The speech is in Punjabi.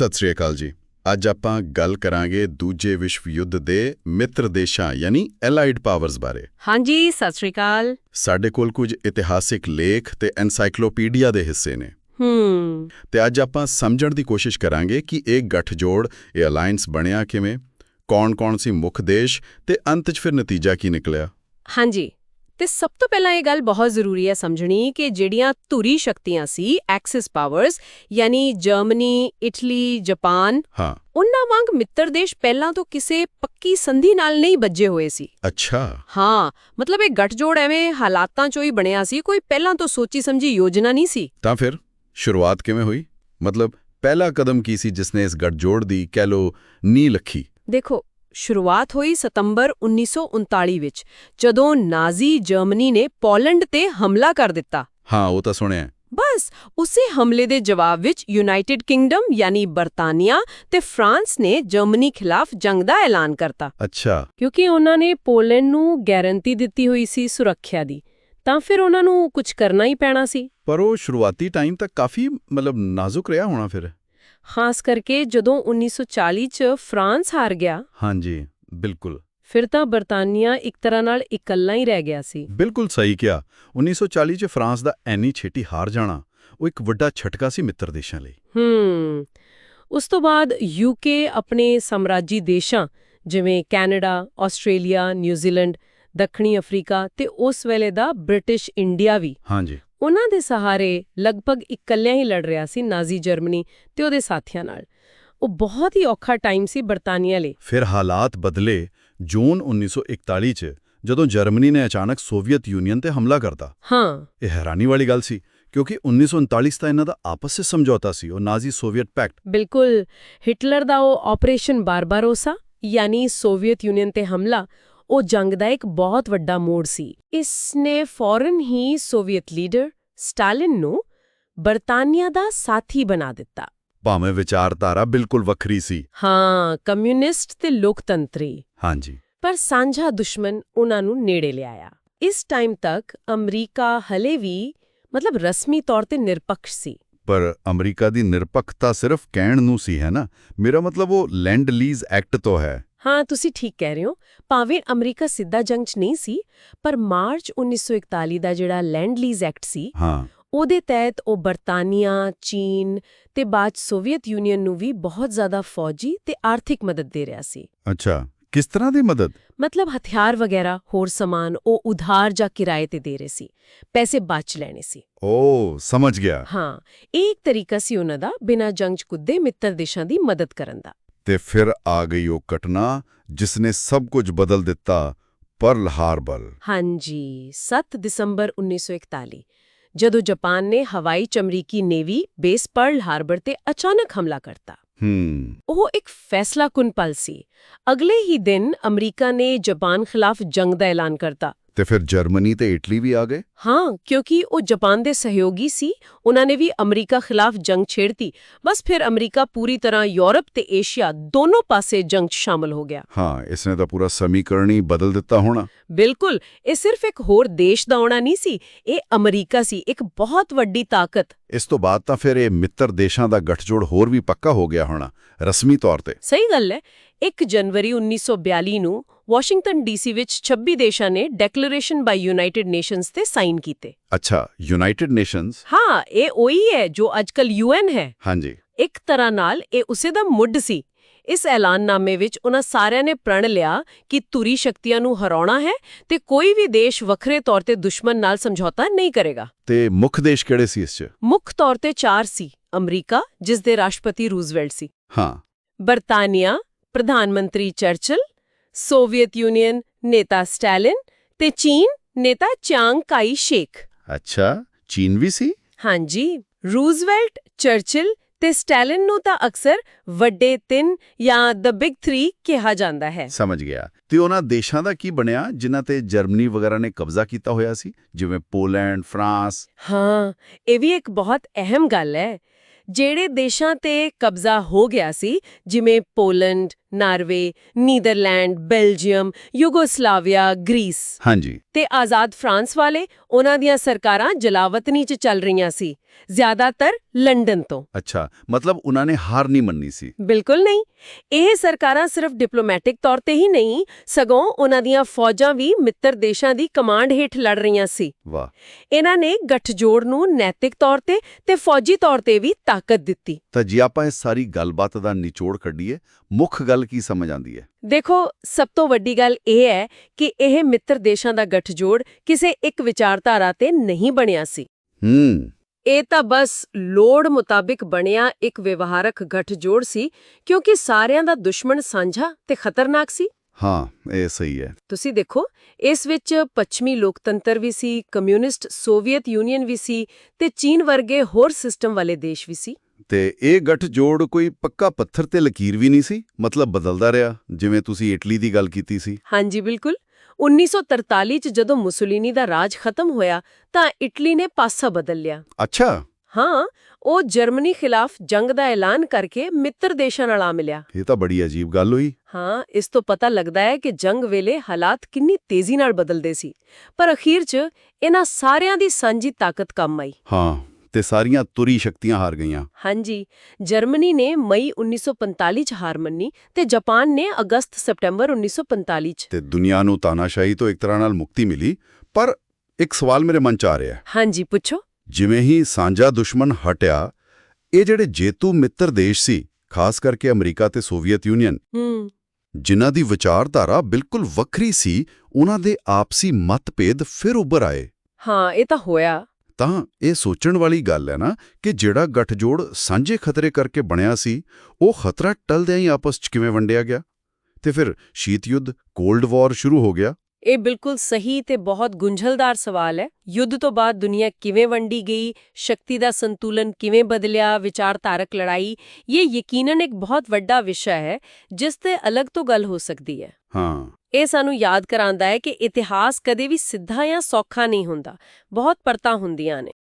ਸਤਿ ਸ੍ਰੀ ਅਕਾਲ ਜੀ। ਅੱਜ ਆਪਾਂ ਗੱਲ ਕਰਾਂਗੇ ਦੂਜੇ ਵਿਸ਼ਵ ਯੁੱਧ ਦੇ ਮਿੱਤਰ ਦੇਸ਼ਾਂ ਯਾਨੀ ਐਲਾਈਡ ਪਾਵਰਸ ਬਾਰੇ। ਹਾਂਜੀ ਸਤਿ ਸ਼੍ਰੀ ਅਕਾਲ। ਸਾਡੇ ਕੋਲ ਕੁਝ ਇਤਿਹਾਸਿਕ ਲੇਖ ਤੇ ਐਨਸਾਈਕਲੋਪੀਡੀਆ ਦੇ ਹਿੱਸੇ ਨੇ। ਹੂੰ। ਤੇ ਅੱਜ ਆਪਾਂ ਸਮਝਣ ਦੀ ਕੋਸ਼ਿਸ਼ ਕਰਾਂਗੇ ਕਿ ਇਹ ਗੱਠਜੋੜ ਇਹ ਅਲਾਈਅੰਸ ਬਣਿਆ ਕਿਵੇਂ ਕੌਣ-ਕੌਣ ਸੀ ਮੁੱਖ ਦੇਸ਼ ਤੇ ਅੰਤ 'ਚ ਫਿਰ ਨਤੀਜਾ ਕੀ ਨਿਕਲਿਆ? ਹਾਂਜੀ। ਤੇ ਸਭ ਤੋਂ ਪਹਿਲਾਂ ਇਹ ਗੱਲ ਬਹੁਤ ਜ਼ਰੂਰੀ ਹੈ ਸਮਝਣੀ ਕਿ ਜਿਹੜੀਆਂ ਧੁਰੀ ਸ਼ਕਤੀਆਂ ਸੀ ਐਕਸਿਸ ਪਾਵਰਸ ਯਾਨੀ ਜਰਮਨੀ ਇਟਲੀ ਜਾਪਾਨ ਹਾਂ। ਉਹਨਾਂ ਵਾਂਗ ਮਿੱਤਰ ਦੇਸ਼ ਪਹਿਲਾਂ ਤੋਂ ਕਿਸੇ ਪੱਕੀ ਸੰਧੀ ਨਾਲ ਨਹੀਂ ਬੱਜੇ ਹੋਏ ਸੀ। ਅੱਛਾ। ਹਾਂ ਮਤਲਬ ਇਹ ਗੱਠਜੋੜ ਐਵੇਂ ਹਾਲਾਤਾਂ ਚੋਂ ਹੀ ਬਣਿਆ ਸੀ ਕੋਈ ਪਹਿਲਾਂ ਤੋਂ ਸੋਚੀ ਸਮਝੀ ਯੋਜਨਾ ਨਹੀਂ ਸੀ। ਤਾਂ ਫਿਰ ਸ਼ੁਰੂਆਤ ਕਿਵੇਂ ਹੋਈ? ਮਤਲਬ ਪਹਿਲਾ ਕਦਮ ਕੀ ਸੀ ਜਿਸਨੇ ਇਸ ਗੱਠਜੋੜ ਦੀ ਕਹਿ ਲੋ ਨੀਂਹ ਰੱਖੀ ਦੇਖੋ ਸ਼ੁਰੂਆਤ ਹੋਈ ਸਤੰਬਰ 1939 ਵਿੱਚ ਜਦੋਂ ਨਾਜ਼ੀ ਜਰਮਨੀ ਨੇ ਪੋਲੈਂਡ ਤੇ ਹਮਲਾ ਕਰ ਦਿੱਤਾ। ਹਾਂ ਉਹ ਤਾਂ ਸੁਣਿਆ ਬਸ ਉਸੇ ਹਮਲੇ ਦੇ ਜਵਾਬ ਵਿੱਚ ਯੂਨਾਈਟਿਡ ਕਿੰਗਡਮ ਯਾਨੀ ਬਰਤਾਨੀਆ ਤੇ ਫਰਾਂਸ ਨੇ ਜਰਮਨੀ ਖਿਲਾਫ ਜੰਗ ਦਾ ਐਲਾਨ ਕਰਤਾ। ਅੱਛਾ। ਕਿਉਂਕਿ ਉਹਨਾਂ ਨੇ ਪੋਲੈਂਡ ਨੂੰ ਗਾਰੰਟੀ ਦਿੱਤੀ ਹੋਈ ਸੀ ਸੁਰੱਖਿਆ ਦੀ ਤਾਂ ਫਿਰ ਉਹਨਾਂ ਨੂੰ ਕੁਝ ਕਰਨਾ ਹੀ ਪੈਣਾ ਸੀ। ਪਰ ਉਹ ਸ਼ੁਰੂਆਤੀ ਟਾਈਮ ਤੱਕ ਕਾਫੀ ਮਤਲਬ ਨਾਜ਼ੁਕ ਰਿਹਾ ਹੋਣਾ ਫਿਰ। ਖਾਸ ਕਰਕੇ ਜਦੋਂ 1940 ਚ ਫਰਾਂਸ ਹਾਰ ਗਿਆ। ਹਾਂਜੀ ਬਿਲਕੁਲ। ਫਿਰ ਤਾਂ ਬਰਤਾਨੀਆ ਇੱਕ ਤਰ੍ਹਾਂ ਨਾਲ ਇਕੱਲਾ ਹੀ ਰਹਿ ਗਿਆ ਸੀ। ਬਿਲਕੁਲ ਸਹੀ ਕਿਹਾ। 1940 ਚ ਫਰਾਂਸ ਦਾ ਐਨੀ ਛੇਤੀ ਹਾਰ ਜਾਣਾ ਉਹ ਇੱਕ ਵੱਡਾ ਝਟਕਾ ਸੀ ਮਿੱਤਰ ਦੇਸ਼ਾਂ ਲਈ। ਹੂੰ। ਉਸ ਤੋਂ ਬਾਅਦ ਯੂਕੇ ਆਪਣੇ ਸਾਮਰਾਜੀ ਦੇਸ਼ਾਂ ਜਿਵੇਂ ਕੈਨੇਡਾ ਆਸਟ੍ਰੇਲੀਆ ਨਿਊਜ਼ੀਲੈਂਡ ਦੱਖਣੀ ਅਫਰੀਕਾ ਤੇ ਉਸ ਵੇਲੇ ਦਾ ਬ੍ਰਿਟਿਸ਼ ਇੰਡੀਆ ਵੀ। ਹਾਂਜੀ। ਉਹਨਾਂ ਦੇ ਸਹਾਰੇ ਲਗਭਗ ਇਕੱਲਿਆਂ ਹੀ ਲੜ ਰਿਹਾ ਸੀ ਨਾਜ਼ੀ ਜਰਮਨੀ ਤੇ ਉਹਦੇ ਸਾਥੀਆਂ ਨਾਲ। ਉਹ ਬਹੁਤ ਹੀ ਔਖਾ ਟਾਈਮ ਸੀ ਬਰਤਾਨੀਆ ਲਈ। ਫਿਰ ਹਾਲਾਤ ਬਦਲੇ ਜੂਨ 1941 ਚ ਜਦੋਂ ਜਰਮਨੀ ਨੇ ਅਚਾਨਕ ਸੋਵੀਅਤ ਯੂਨੀਅਨ ਤੇ ਹਮਲਾ ਕਰਤਾ। ਹਾਂ। ਇਹ ਹੈਰਾਨੀ ਵਾਲੀ ਗੱਲ ਸੀ ਕਿਉਂਕਿ 1939 ਤਾਂ ਇਹਨਾਂ ਦਾ ਆਪਸ ਵਿੱਚ ਸਮਝੌਤਾ ਸੀ ਉਹ ਨਾਜ਼ੀ ਸੋਵੀਅਤ ਪੈਕਟ। ਬਿਲਕੁਲ। ਹਿਟਲਰ ਦਾ ਉਹ ਆਪਰੇਸ਼ਨ ਬਾਰਬਾਰੋਸਾ ਯਾਨੀ ਸੋਵੀਅਤ ਯੂਨੀਅਨ ਤੇ ਹਮਲਾ ਉਹ ਜੰਗ ਦਾ ਇੱਕ ਬਹੁਤ ਵੱਡਾ ਮੋੜ ਸੀ। ਇਸ ਨੇ ਫੌਰਨ ਹੀ ਸੋਵੀਅਤ ਲੀਡਰ ਸਟਾਲਿਨ ਨੂੰ ਬਰਤਾਨੀਆ ਦਾ ਸਾਥੀ ਬਣਾ ਦਿੱਤਾ। ਭਾਵੇਂ ਵਿਚਾਰਧਾਰਾ ਬਿਲਕੁਲ ਵੱਖਰੀ ਸੀ। ਹਾਂ ਕਮਿਊਨਿਸਟ ਤੇ ਲੋਕਤੰਤਰੀ। ਹਾਂਜੀ। ਪਰ ਸਾਂਝਾ ਦੁਸ਼ਮਣ ਉਹਨਾਂ ਨੂੰ ਨੇੜੇ ਲਿਆਇਆ। ਇਸ ਟਾਈਮ ਤੱਕ ਅਮਰੀਕਾ ਹਲੇ ਵੀ ਮਤਲਬ ਰਸਮੀ ਤੌਰ ਤੇ ਨਿਰਪੱਖ ਸੀ। ਪਰ ਅਮਰੀਕਾ ਦੀ ਨਿਰਪੱਖਤਾ ਸਿਰਫ ਕਹਿਣ ਨੂੰ ਸੀ ਹੈ ਨਾ? ਮੇਰਾ ਮਤਲਬ ਉਹ ਲੈਂਡ ਲੀਜ਼ ਐਕਟ ਤੋਂ ਹੈ। ਹਾਂ ਤੁਸੀਂ ਠੀਕ ਕਹਿ ਰਹੇ ਹੋ। ਭਾਵੇਂ ਅਮਰੀਕਾ ਸਿੱਧਾ ਜੰਗ 'ਚ ਨਹੀਂ ਸੀ ਪਰ ਮਾਰਚ 1941 ਦਾ ਜਿਹੜਾ ਲੈਂਡ ਲੀਜ਼ ਐਕਟ ਸੀ ਹਾਂ। ਉਹਦੇ ਤਹਿਤ ਉਹ ਬਰਤਾਨੀਆ ਚੀਨ ਤੇ ਬਾਅਦ ਸੋਵੀਅਤ ਯੂਨੀਅਨ ਨੂੰ ਵੀ ਬਹੁਤ ਜ਼ਿਆਦਾ ਫੌਜੀ ਤੇ ਆਰਥਿਕ ਮਦਦ ਦੇ ਰਿਹਾ ਸੀ। ਅੱਛਾ ਕਿਸ ਤਰ੍ਹਾਂ ਦੀ ਮਦਦ? ਮਤਲਬ ਹਥਿਆਰ ਵਗੈਰਾ ਹੋਰ ਸਮਾਨ ਉਹ ਉਧਾਰ ਜਾਂ ਕਿਰਾਏ ਤੇ ਦੇ ਰਹੇ ਸੀ ਪੈਸੇ ਬਚ ਲੈਣੇ ਸੀ। ਓ ਸਮਝ ਗਿਆ। ਹਾਂ ਇਹ ਇੱਕ ਤਰੀਕਾ ਸੀ ਉਹਨਾਂ ਦਾ ਬਿਨਾਂ ਜੰਗ 'ਚ ਕੁੱਦੇ ਮਿੱਤਰ ਦੇਸ਼ਾਂ ਦੀ ਮਦਦ ਕਰਨ ਦਾ। ਤੇ ਫਿਰ ਆ ਗਈ ਉਹ ਘਟਨਾ ਜਿਸ ਨੇ ਸਭ ਕੁਝ ਬਦਲ ਦਿੱਤਾ ਪਰਲ ਹਾਰਬਰ। ਹਾਂਜੀ 7 ਦਸੰਬਰ 1941 ਜਦੋਂ ਜਾਪਾਨ ਨੇ ਹਵਾਈ ਚ ਅਮਰੀਕੀ ਨੇਵੀ ਬੇਸ ਪਰਲ ਹਾਰਬਰ ਤੇ ਅਚਾਨਕ ਹਮਲਾ ਕਰਤਾ। ਹੂੰ। ਉਹ ਇੱਕ ਫੈਸਲਾਕੁਨ ਪਲ ਸੀ। ਅਗਲੇ ਹੀ ਦਿਨ ਅਮਰੀਕਾ ਨੇ ਜਾਪਾਨ ਖਿਲਾਫ ਜੰਗ ਦਾ ਐਲਾਨ ਕਰਤਾ। ਤੇ ਫਿਰ ਜਰਮਨੀ ਤੇ ਇਟਲੀ ਵੀ ਆ ਗਏ? ਹਾਂ ਕਿਉਂਕਿ ਉਹ ਜਾਪਾਨ ਦੇ ਸਹਿਯੋਗੀ ਸੀ ਉਹਨਾਂ ਨੇ ਵੀ ਅਮਰੀਕਾ ਖਿਲਾਫ ਜੰਗ ਛੇੜਤੀ। ਬਸ ਫਿਰ ਅਮਰੀਕਾ ਪੂਰੀ ਤਰ੍ਹਾਂ ਯੂਰਪ ਤੇ ਏਸ਼ੀਆ ਦੋਨੋਂ ਪਾਸੇ ਜੰਗ 'ਚ ਸ਼ਾਮਲ ਹੋ ਗਿਆ। ਹਾਂ ਇਸਨੇ ਤਾਂ ਪੂਰਾ ਸਮੀਕਰਨ ਹੀ ਬਦਲ ਦਿੱਤਾ ਹੋਣਾ। ਬਿਲਕੁਲ ਇਹ ਸਿਰਫ ਇੱਕ ਹੋਰ ਦੇਸ਼ ਦਾ ਆਉਣਾ ਨਹੀਂ ਸੀ ਇਹ ਅਮਰੀਕਾ ਸੀ ਇੱਕ ਬਹੁਤ ਵੱਡੀ ਤਾਕਤ। ਇਸ ਤੋਂ ਬਾਅਦ ਤਾਂ ਫਿਰ ਇਹ ਮਿੱਤਰ ਦੇਸ਼ਾਂ ਦਾ ਗੱਠਜੋੜ ਹੋਰ ਵੀ ਪੱਕਾ ਹੋ ਗਿਆ ਹੋਣਾ ਰਸਮੀ ਤੌਰ ਤੇ। ਸਹੀ ਗੱਲ ਹੈ 1 ਜਨਵਰੀ 1942 ਨੂੰ ਵਾਸ਼ਿੰਗਟਨ ਡੀਸੀ ਵਿੱਚ 26 ਦੇਸ਼ਾਂ ਨੇ ਡੈਕਲੇਰੇਸ਼ਨ ਬਾਈ ਯੂਨਾਈਟਿਡ ਨੇਸ਼ਨਸ ਤੇ ਸਾਈਨ ਕੀਤੇ। ਅੱਛਾ ਯੂਨਾਈਟਿਡ ਨੇਸ਼ਨਸ? ਹਾਂ ਇਹ ਉਹੀ ਹੈ ਜੋ ਅੱਜਕੱਲ ਯੂਐਨ ਹੈ। ਹਾਂਜੀ। ਇੱਕ ਤਰ੍ਹਾਂ ਨਾਲ ਇਹ ਉਸੇ ਦਾ ਮੁੱਢ ਸੀ। ਇਸ ਐਲਾਨਨਾਮੇ ਵਿੱਚ ਉਹਨਾਂ ਸਾਰਿਆਂ ਨੇ ਪ੍ਰਣ ਲਿਆ ਕਿ ਧੁਰੀ ਸ਼ਕਤੀਆਂ ਨੂੰ ਹਰਾਉਣਾ ਹੈ ਤੇ ਕੋਈ ਵੀ ਦੇਸ਼ ਵੱਖਰੇ ਤੌਰ ਤੇ ਦੁਸ਼ਮਣ ਨਾਲ ਸਮਝੌਤਾ ਨਹੀਂ ਕਰੇਗਾ। ਤੇ ਮੁੱਖ ਦੇਸ਼ ਕਿਹੜੇ ਸੀ ਇਸ 'ਚ? ਮੁੱਖ ਤੌਰ ਤੇ ਚਾਰ ਸੀ ਅਮਰੀਕਾ ਜਿਸ ਦੇ ਰਾਸ਼ਟਰਪਤੀ ਰੂਜ਼ਵੈਲਟ ਸੀ। ਹਾਂ। ਬਰਤਾਨੀਆ ਪ੍ਰਧਾਨ ਮੰਤਰੀ ਚਰਚਲ ਸੋਵੀਅਤ ਯੂਨੀਅਨ ਨੇਤਾ ਸਟਾਲਿਨ ਤੇ ਚੀਨ ਨੇਤਾ ਚਾਂਗ ਕਾਈ ਸ਼ੇਕ ਅੱਛਾ ਚੀਨ ਵੀ ਸੀ? ਹਾਂਜੀ ਰੂਜ਼ਵੈਲਟ ਚਰਚਲ ਤੇ ਸਟਾਲਿਨ ਨੂੰ ਤਾਂ ਅਕਸਰ ਵੱਡੇ ਤਿੰਨ ਜਾਂ ਦ ਬਿਗ 3 ਕਿਹਾ ਜਾਂਦਾ ਹੈ। ਸਮਝ ਗਿਆ। ਤੇ ਉਹਨਾਂ ਦੇਸ਼ਾਂ ਦਾ ਕੀ ਬਣਿਆ ਜਿਨ੍ਹਾਂ ਤੇ ਜਰਮਨੀ ਵਗੈਰਾ ਨੇ ਕਬਜ਼ਾ ਕੀਤਾ ਹੋਇਆ ਸੀ? ਜਿਵੇਂ ਪੋਲੈਂਡ ਫਰਾਂਸ। ਹਾਂ ਇਹ ਵੀ ਇੱਕ ਬਹੁਤ ਅਹਿਮ ਗੱਲ ਹੈ। ਜਿਹੜੇ ਦੇਸ਼ਾਂ ਤੇ ਕਬਜ਼ਾ ਹੋ ਗਿਆ ਸੀ ਜਿਵੇਂ Poland Norway Netherland Belgium Yugoslavia Greece. ਹਾਂਜੀ। ਤੇ ਆਜ਼ਾਦ ਫਰਾਂਸ ਵਾਲੇ ਉਹਨਾਂ ਦੀਆਂ ਸਰਕਾਰਾਂ ਜਲਾਵਤਨੀ 'ਚ ਚੱਲ ਰਹੀਆਂ ਸੀ। ਜ਼ਿਆਦਾਤਰ ਲੰਡਨ ਤੋਂ। ਅੱਛਾ ਮਤਲਬ ਉਹਨਾਂ ਨੇ ਹਾਰ ਨਹੀਂ ਮੰਨੀ ਸੀ। ਬਿਲਕੁਲ ਨਹੀਂ। ਇਹ ਸਰਕਾਰਾਂ ਸਿਰਫ ਡਿਪਲੋਮੈਟਿਕ ਤੌਰ ਤੇ ਹੀ ਨਹੀਂ ਸਗੋਂ ਉਹਨਾਂ ਦੀਆਂ ਫੌਜਾਂ ਵੀ ਮਿੱਤਰ ਦੇਸ਼ਾਂ ਦੀ ਕਮਾਂਡ ਹੇਠ ਲੜ ਰਹੀਆਂ ਸੀ। ਵਾਹ। ਇਹਨਾਂ ਨੇ ਗੱਠਜੋੜ ਨੂੰ ਨੈਤਿਕ ਤੌਰ ਤੇ ਤੇ ਫੌਜੀ ਤੌਰ ਤੇ ਵੀ ਤਾਕਤ ਦਿੱਤੀ। ਤਾਂ ਜੇ ਆਪਾਂ ਇਸ ਸਾਰੀ ਗੱਲਬਾਤ ਦਾ ਨਿਚੋੜ ਕੱਢੀਏ ਮੁੱਖ ਗੱਲ ਕੀ ਸਮਝ ਆਉਂਦੀ ਹੈ? ਦੇਖੋ ਸਭ ਤੋਂ ਵੱਡੀ ਗੱਲ ਇਹ ਹੈ ਕਿ ਇਹ ਮਿੱਤਰ ਦੇਸ਼ਾਂ ਦਾ ਗੱਠਜੋੜ ਕਿਸੇ ਇੱਕ ਵਿਚਾਰਧਾਰਾ ਤੇ ਨਹੀਂ ਬਣਿਆ ਸੀ। ਹੂੰ। ਇਹ ਤਾਂ ਬਸ ਲੋੜ ਮੁਤਾਬਿਕ ਬਣਿਆ ਇੱਕ ਵਿਵਹਾਰਕ ਗੱਠਜੋੜ ਸੀ ਕਿਉਂਕਿ ਸਾਰਿਆਂ ਦਾ ਦੁਸ਼ਮਣ ਸਾਂਝਾ ਤੇ ਖਤਰਨਾਕ ਸੀ। ਹਾਂ ਇਹ ਸਹੀ ਹੈ। ਤੁਸੀਂ ਦੇਖੋ ਇਸ ਵਿੱਚ ਪੱਛਮੀ ਲੋਕਤੰਤਰ ਵੀ ਸੀ ਕਮਿਊਨਿਸਟ ਸੋਵੀਅਤ ਯੂਨੀਅਨ ਵੀ ਸੀ ਤੇ ਚੀਨ ਵਰਗੇ ਹੋਰ ਸਿਸਟਮ ਵਾਲੇ ਦੇਸ਼ ਵੀ ਸੀ। ਤੇ ਇਹ ਗੱਠਜੋੜ ਕੋਈ ਪੱਕਾ ਪੱਥਰ ਤੇ ਲਕੀਰ ਵੀ ਨਹੀਂ ਸੀ? ਮਤਲਬ ਬਦਲਦਾ ਰਿਹਾ ਜਿਵੇਂ ਤੁਸੀਂ ਇਟਲੀ ਦੀ ਗੱਲ ਕੀਤੀ ਸੀ। ਹਾਂਜੀ ਬਿਲਕੁਲ। 1943 ਚ ਜਦੋਂ ਮੁਸੋਲੀਨੀ ਦਾ ਰਾਜ ਖਤਮ ਹੋਇਆ ਤਾਂ ਇਟਲੀ ਨੇ ਪਾਸਾ ਬਦਲ ਲਿਆ। ਅੱਛਾ। ਹਾਂ ਉਹ ਜਰਮਨੀ ਖਿਲਾਫ ਜੰਗ ਦਾ ਐਲਾਨ ਕਰਕੇ ਮਿੱਤਰ ਦੇਸ਼ਾਂ ਨਾਲ ਆ ਮਿਲਿਆ। ਇਹ ਤਾਂ ਬੜੀ ਅਜੀਬ ਗੱਲ ਹੋਈ। ਹਾਂ ਇਸ ਤੋਂ ਪਤਾ ਲੱਗਦਾ ਹੈ ਕਿ ਜੰਗ ਵੇਲੇ ਹਾਲਾਤ ਕਿੰਨੀ ਤੇਜ਼ੀ ਨਾਲ ਬਦਲਦੇ ਸੀ। ਪਰ ਅਖੀਰ 'ਚ ਇਹਨਾਂ ਸਾਰਿਆਂ ਦੀ ਸਾਂਝੀ ਤਾਕਤ ਕੰਮ ਆਈ। ਹਾਂ। ਤੇ ਸਾਰੀਆਂ ਤੁਰੀ ਸ਼ਕਤੀਆਂ ਹਾਰ ਗਈਆਂ। ਹਾਂਜੀ ਜਰਮਨੀ ਨੇ ਮਈ 1945 ਚ ਹਾਰ ਮੰਨੀ ਤੇ ਜਾਪਾਨ ਨੇ ਅਗਸਤ ਸਪਟੈਂਬਰ 1945 ਚ। ਤੇ ਦੁਨੀਆ ਨੂੰ ਤਾਨਾਸ਼ਾਹੀ ਤੋਂ ਇੱਕ ਤਰ੍ਹਾਂ ਨਾਲ ਮੁਕਤੀ ਮਿਲੀ ਪਰ ਇੱਕ ਸਵਾਲ ਮੇਰੇ ਮਨ 'ਚ ਆ ਰਿਹਾ ਹਾਂਜੀ ਪੁੱਛੋ। ਜਿਵੇਂ ਹੀ ਸਾਂਝਾ ਦੁਸ਼ਮਣ ਹਟਿਆ ਇਹ ਜਿਹੜੇ ਜੇਤੂ ਮਿੱਤਰ ਦੇਸ਼ ਸੀ ਖਾਸ ਕਰਕੇ ਅਮਰੀਕਾ ਤੇ ਸੋਵੀਅਤ ਯੂਨੀਅਨ ਹੂੰ। ਜਿਨ੍ਹਾਂ ਦੀ ਵਿਚਾਰਧਾਰਾ ਬਿਲਕੁਲ ਵੱਖਰੀ ਸੀ ਉਹਨਾਂ ਦੇ ਆਪਸੀ ਮਤਭੇਦ ਫਿਰ ਉੱਭਰ ਆਏ। ਹਾਂ ਇਹ ਤਾਂ ਹੋਇਆ। ਤਾਂ ਇਹ ਸੋਚਣ ਵਾਲੀ ਗੱਲ ਹੈ ਨਾ ਕਿ ਜਿਹੜਾ ਗੱਠਜੋੜ ਸਾਂਝੇ ਖਤਰੇ ਕਰਕੇ ਬਣਿਆ ਸੀ ਉਹ ਖਤਰਾ ਟਲਦਿਆਂ ਹੀ ਆਪਸ 'ਚ ਕਿਵੇਂ ਵੰਡਿਆ ਗਿਆ? ਤੇ ਫਿਰ ਸ਼ੀਤ ਯੁੱਧ ਕੋਲਡ ਵਾਰ ਸ਼ੁਰੂ ਹੋ ਗਿਆ। ਇਹ ਬਿਲਕੁਲ ਸਹੀ ਤੇ ਬਹੁਤ ਗੁੰਝਲਦਾਰ ਸਵਾਲ ਹੈ। ਯੁੱਧ ਤੋਂ ਬਾਅਦ ਦੁਨੀਆ ਕਿਵੇਂ ਵੰਡੀ ਗਈ ਸ਼ਕਤੀ ਦਾ ਸੰਤੁਲਨ ਕਿਵੇਂ ਬਦਲਿਆ ਵਿਚਾਰਧਾਰਕ ਲੜਾਈ ਇਹ ਯਕੀਨਨ ਇੱਕ ਬਹੁਤ ਵੱਡਾ ਵਿਸ਼ਾ ਹੈ ਜਿਸ ਤੇ ਅਲੱਗ ਤੋਂ ਗੱਲ ਹੋ ਸਕਦੀ ਹੈ। ਹਾਂ। ਇਹ ਸਾਨੂੰ ਯਾਦ ਕਰਾਉਂਦਾ ਹੈ ਕਿ ਇਤਿਹਾਸ ਕਦੇ ਵੀ ਸਿੱਧਾ ਜਾਂ ਸੌਖਾ ਨਹੀਂ ਹੁੰਦਾ। ਬਹੁਤ ਪਰਤਾਂ ਹੁੰਦੀਆਂ ਨੇ।